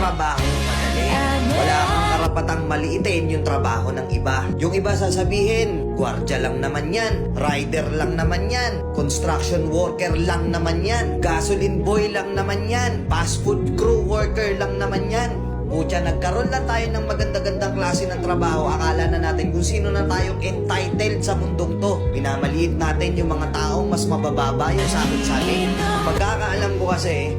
trabaho madali. Wala kang karapatang maliitin yung trabaho ng iba. Yung iba sasabihin, gwardya lang naman yan, rider lang naman yan, construction worker lang naman yan, gasoline boy lang naman yan, fast food crew worker lang naman yan. Pucha, nagkaroon lang tayo ng maganda-gandang klase ng trabaho. Akala na natin kung sino na tayong entitled sa mundong to. Minamaliit natin yung mga taong mas mabababa yung sa atin sa atin. Pagkakaalam ko kasi,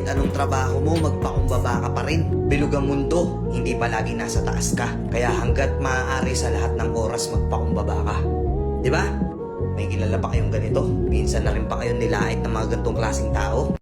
Kahit anong trabaho mo, magpakumbaba ka pa rin. Bilog ang mundo, hindi palagi nasa taas ka. Kaya hanggat maaari sa lahat ng oras, magpakumbaba ka. Di ba? May kilala pa kayong ganito? Minsan na rin pa kayong nilait ng mga gantong klaseng tao?